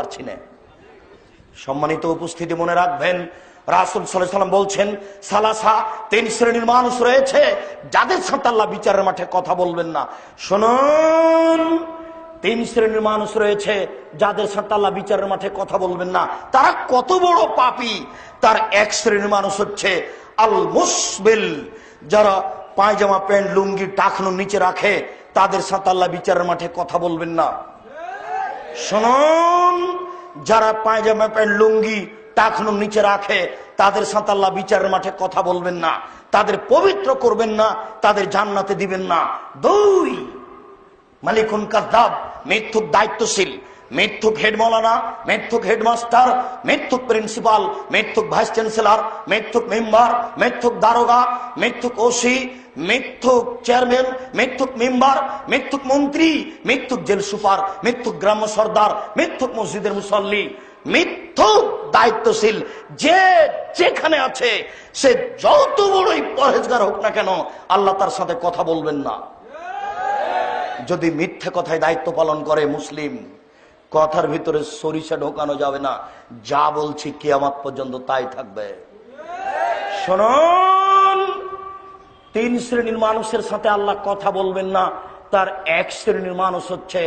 পারছি না। সম্মানিত উপস্থিতি মনে রাখবেন, রাসুল সাল্লাম বলছেন, সালাসা তিন শ্রেণির মানুষ রয়েছে, যাদের সাথে আল্লাহ বিচারের মাঠে কথা বলবেন না। শুনুন, তিন শ্রেণির মানুষ রয়েছে, যাদের সাথে আল্লাহ বিচারের মাঠে কথা বলবেন না। তারা কত বড় পাপি। তার এক শ্রেণির মানুষ হচ্ছে আল মুসবিল যারা পায়জামা, প্যান্ট, লুঙ্গি, টাকনো নিচে রাখে, তাদের সাথে আল্লাহ বিচারের মাঠে কথা বলবেন না। শুনুন যারা পায়জামা প্যান্ট, লুঙ্গি, টাকনো নিচে রাখে, তাদের সাথে আল্লাহ বিচারের মাঠে কথা বলবেন না, তাদের পবিত্র করবেন না, তাদের জান্নাতে দিবেন না। দুই, মালিকুন কাদ্দাব মৃত্যুর দায়িত্বশীল মিথ্যুক হেড মৌলানা মিথ্যুক হেডমাস্টার মিথ্যুক প্রিন্সিপাল মিথ্যুক ভাইস চ্যান্সেলর মিথ্যুক মেম্বার মিথ্যুক দারোগা মিথ্যুক ওসি মিথ্যুক চেয়ারম্যান মিথ্যুক মেম্বার মিথ্যুক মন্ত্রী মিথ্যুক জেল সুপার মিথ্যুক গ্রাম্য সর্দার মিথ্যুক মসজিদের মুসল্লি মিথ্যুক দায়িত্বশীল, যে যেখানে আছে, সে যত বড়ই পরহেজগার হোক না কেন, আল্লাহ তার সাথে কথা বলবেন না। যদি মিথ্যে কথায় দায়িত্ব পালন করে মুসলিম কথার ভিতরে সরিষা ঢোকানো যাবে না। যা বলছি কিয়ামাত পর্যন্ত তাই থাকবে। শুনুন, তিন শ্রেণির মানুষের সাথে আল্লাহ কথা বলবেন না। তার এক শ্রেণির মানুষ হচ্ছে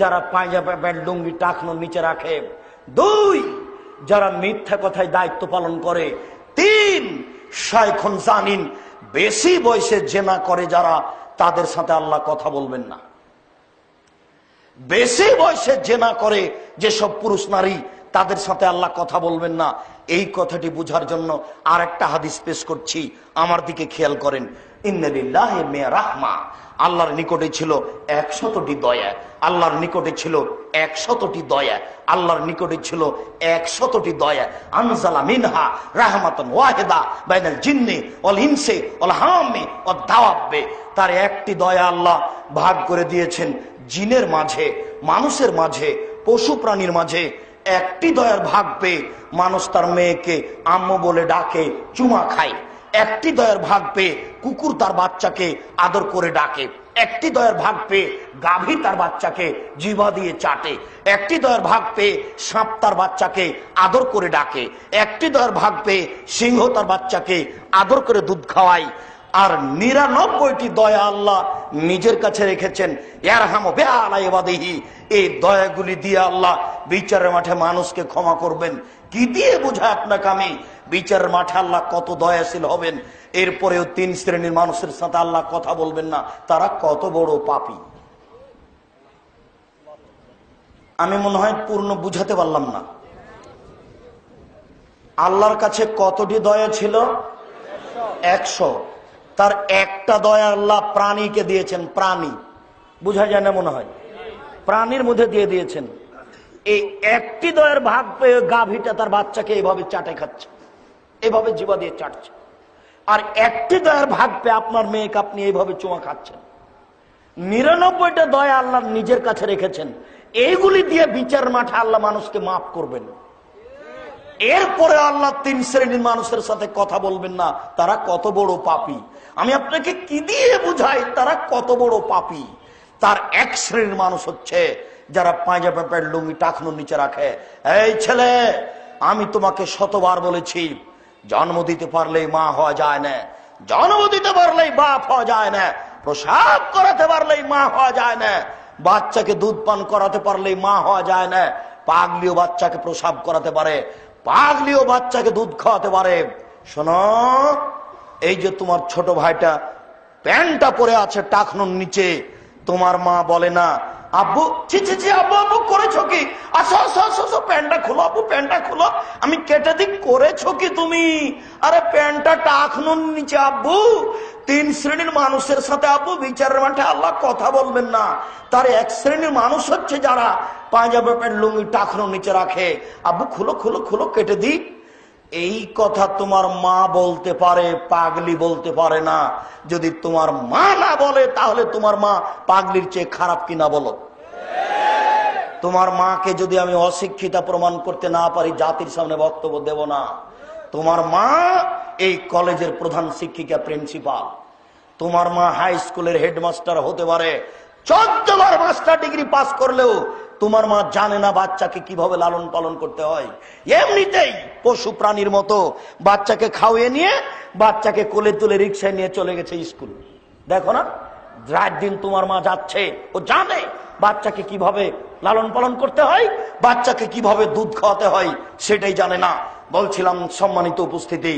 যারা পায়জামা প্যান্ট লুঙ্গি টাকনো নিচে রাখে। দুই, যারা মিথ্যা কথায় দায়িত্ব পালন করে। তিন, শাইখন জানিন, বেশি বয়সে জেনা করে যারা তাদের সাথে আল্লাহ কথা বলবেন না। বেশি বয়সে জেনা করে যেসব পুরুষ নারী তাদের সাথে আল্লাহ কথা বলবেন না। এই কথাটি বুঝার জন্য আর একটা হাদিস পেশ করছি। আমার দিকে খেয়াল করেন। রাহমা। আল্লাহর নিকটে ছিল একশতটি দয়া। আল্লাহর নিকটে ছিল একশতটি দয়া। আল্লাহর নিকটে ছিল একশতটি দয়া। আনজালা মিনহা রাহমাতন ওয়াহেদা বাইনাল জিন্নি অল হিংসে অল হামে ও দাওয়াব্বে। তার একটি দয়া আল্লাহ ভাগ করে দিয়েছেন জিনের মাঝে, মানুষের মাঝে, পশু প্রাণীর মাঝে একটি দয়ার ভাগ পেয়ে মানুষ তার মেয়েকে আম্মু বলে ডাকে, চুমা খায়। একটি দয়ার ভাগ পেয়ে কুকুর তার বাচ্চাকে আদর করে ডাকে। একটি দয়ার ভাগ পেয়ে গাভী তার বাচ্চাকে জিভা দিয়ে চাটে। একটি দয়ার ভাগ পেয়ে সাপ তার বাচ্চাকে আদর করে ডাকে। একটি দয়ার ভাগ পেয়ে সিংহ তার বাচ্চাকে আদর করে দুধ খাওয়ায়। আর নিরানব্বইটি দয়া আল্লাহ নিজের কাছে রেখেছেন। এই দয়াগুলি দিয়ে আল্লাহ বিচারের মাঠে মানুষকে ক্ষমা করবেন। কি দিয়ে বোঝায় আপনাকে আমি? বিচারের মাঠে আল্লাহ কত দয়াশীল হবেন। এরপরেও তিন শ্রেণির মানুষের সাথে আল্লাহ কথা বলবেন না। তারা কত বড় পাপি। আমি মনে হয় পূর্ণ বুঝাতে পারলাম না। আল্লাহর কাছে কতটি দয়া ছিল? একশো। তার একটা দয়া আল্লাহ প্রাণীকে দিয়েছেন, প্রাণী। বুঝা যায় না মনে হয়? প্রাণীর মধ্যে দিয়ে দিয়েছেন। এই একটি দয়ের ভাগ পেয়ে গাভীটা তার বাচ্চাকে এভাবে চাটে খাচ্ছে, এভাবে জীবা দিয়ে চাটছে। আর একটি দয়ের ভাগ পেয়ে আপনার মেয়েকে আপনি এইভাবে চোয়া খাচ্ছেন। নিরানব্বইটা দয়া আল্লাহ নিজের কাছে রেখেছেন। এইগুলি দিয়ে বিচার মাঠে আল্লাহ মানুষকে মাফ করবেন। এরপরে আল্লাহ তিন শ্রেণির মানুষের সাথে কথা বলবেন না। তারা কত বড় পাপি। আমি আপনাকে কি দিয়ে বুঝাই? তারা কত বড় পাপি। তার এক শ্রেণির মানুষ হচ্ছে যারা পাঁজাবে প্যান্ট লুঙ্গি টাকনো নিচে রাখে। এই ছেলে, আমি তোমাকে শতবার বলেছি, জন্ম দিতে পারলেই মা হওয়া যায় না। জন্ম দিতে পারলেই বাপ হওয়া যায় না। প্রসাব করাতে পারলেই মা হওয়া যায় না। বাচ্চাকে দুধ পান করাতে পারলেই মা হওয়া যায় না। পাগলিও বাচ্চাকে প্রসাব করাতে পারে। পাগলিও বাচ্চাকে দুধ খাওয়াতে পারে। শোনো এই যে তোমার ছোট ভাইটা প্যান্টটা পরে আছে টাকনোর নিচে, তোমার মা বলে না, আব্বু, ছি ছি ছি, আব্বু আব্বু, করেছ কি? আসো আসো আসো আসো, প্যান্টটা খুলো, আব্বু, প্যান্টটা খুলো। আমি কেটে দিক করেছ কি তুমি? আরে প্যান্টটা টাকনোর নিচে, আব্বু। তিন শ্রেণির মানুষের সাথে, আব্বু, বিচারের মাঠে আল্লাহ কথা বলবেন না। তার এক শ্রেণির মানুষ হচ্ছে যারা পাঞ্জাবের প্যান্ট, লুঙ্গি টাকনোর নিচে রাখে। আব্বু, খুলো খুলো খুলো, কেটে দিক এই কথা তোমার মা বলতে পারে, পাগলি বলতে পারে না। যদি তোমার মা না বলে, তাহলে তোমার মা পাগলির চেয়ে খারাপ কিনা বলো? তোমার মাকে যদি আমি অশিক্ষিতা প্রমাণ করতে না পারি, জাতির সামনে বক্তব্য দেব না। তোমার মা এই কলেজের প্রধান শিক্ষিকা, প্রিন্সিপাল। তোমার মা হাই স্কুলের হেডমাস্টার হতে পারে। চোদ্দ বার মাস্টার ডিগ্রি পাস করলেও তোমার মা জানে না বাচ্চাকে কীভাবে লালন পালন করতে হয়। এমনিতেই পশু প্রাণীর মতো বাচ্চাকে খাওয়িয়ে নিয়ে বাচ্চাকে কোলে তুলে রিক্সায় নিয়ে চলে গেছে স্কুল। দেখো না, রাত দিন তোমার মা যাচ্ছে, ও জানে বাচ্চাকে কীভাবে লালন পালন করতে হয়, বাচ্চাকে কীভাবে দুধ খাওয়াতে হয়, সেটাই জানে না। বলছিলাম সম্মানিত উপস্থিতি